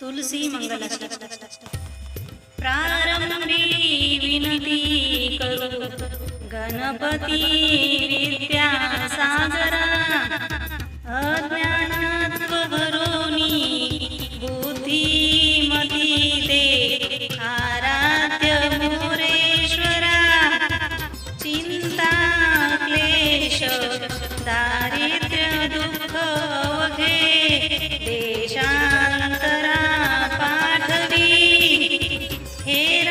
तुलसी मंगलाष्टक प्रारंभी विनती करू. गणपती विद्या साजरा. अज्ञानात्व भरोनी बुद्धिमती ते आराध्य मोरेश्वरा. चिंता क्लेश दारिद्र्य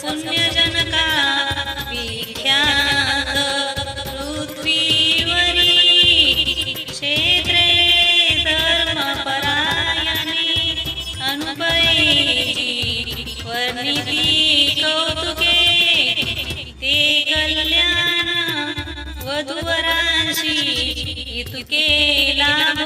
सपुण्यजनका विख्यात पृथ्वीवरी क्षेत्रे धर्मपरायणे अनुभयी वर्णिती कौतुके ते कल्याण वधुवरांशी इतके लाभो